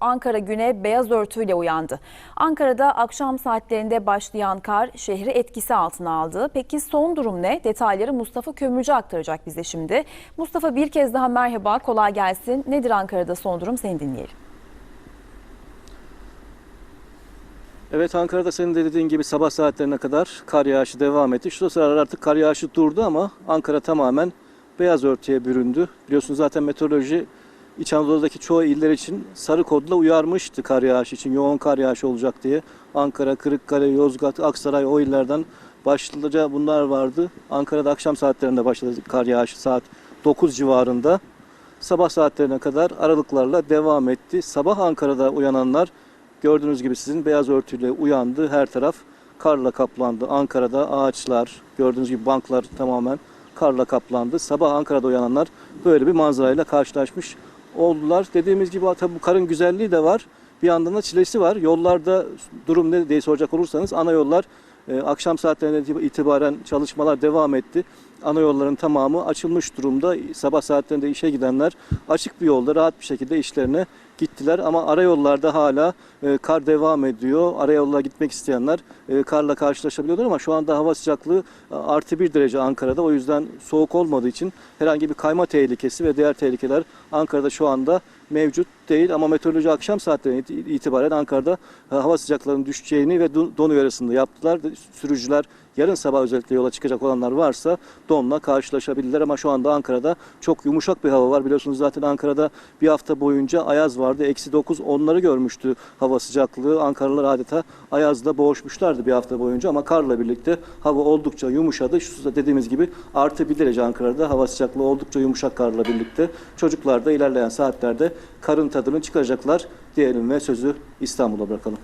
Ankara güne beyaz örtüyle uyandı. Ankara'da akşam saatlerinde başlayan kar şehri etkisi altına aldı. Peki son durum ne? Detayları Mustafa Kömürcü aktaracak bize şimdi. Mustafa bir kez daha merhaba, kolay gelsin. Nedir Ankara'da son durum? Seni dinleyelim. Evet Ankara'da senin de dediğin gibi sabah saatlerine kadar kar yağışı devam etti. Şu sıralar artık kar yağışı durdu ama Ankara tamamen beyaz örtüye büründü. Biliyorsunuz zaten meteoroloji İç Anadolu'daki çoğu iller için sarı kodla uyarmıştı kar yağışı için. Yoğun kar yağışı olacak diye. Ankara, Kırıkkale, Yozgat, Aksaray o illerden başlıca bunlar vardı. Ankara'da akşam saatlerinde başladı kar yağışı saat 9 civarında. Sabah saatlerine kadar aralıklarla devam etti. Sabah Ankara'da uyananlar gördüğünüz gibi sizin beyaz örtüyle uyandı. Her taraf karla kaplandı. Ankara'da ağaçlar, gördüğünüz gibi banklar tamamen karla kaplandı. Sabah Ankara'da uyananlar böyle bir manzarayla karşılaşmış oldular. Dediğimiz gibi tabii bu karın güzelliği de var. Bir yandan da çilesi var. Yollarda durum ne diye soracak olursanız ana yollar e, akşam saatlerine itibaren çalışmalar devam etti. Ana yolların tamamı açılmış durumda. Sabah saatlerinde işe gidenler açık bir yolda rahat bir şekilde işlerine gittiler. Ama ara yollarda hala e, kar devam ediyor. Ara yollara gitmek isteyenler e, karla karşılaşabiliyorlar ama şu anda hava sıcaklığı e, artı bir derece Ankara'da. O yüzden soğuk olmadığı için herhangi bir kayma tehlikesi ve diğer tehlikeler Ankara'da şu anda mevcut değil. Ama meteoroloji akşam saatlerine it- itibaren Ankara'da e, hava sıcaklarının düşeceğini ve don don uyarısını yaptılar. Sürücüler yarın sabah özellikle yola çıkacak olanlar varsa donla karşılaşabilirler ama şu anda Ankara'da çok yumuşak bir hava var. Biliyorsunuz zaten Ankara'da bir hafta boyunca ayaz vardı. Eksi 9 onları görmüştü hava sıcaklığı. Ankaralılar adeta ayazda boğuşmuşlardı bir hafta boyunca ama karla birlikte hava oldukça yumuşadı. Şu dediğimiz gibi artı bir derece Ankara'da hava sıcaklığı oldukça yumuşak karla birlikte. Çocuklar da ilerleyen saatlerde karın tadını çıkaracaklar diyelim ve sözü İstanbul'a bırakalım.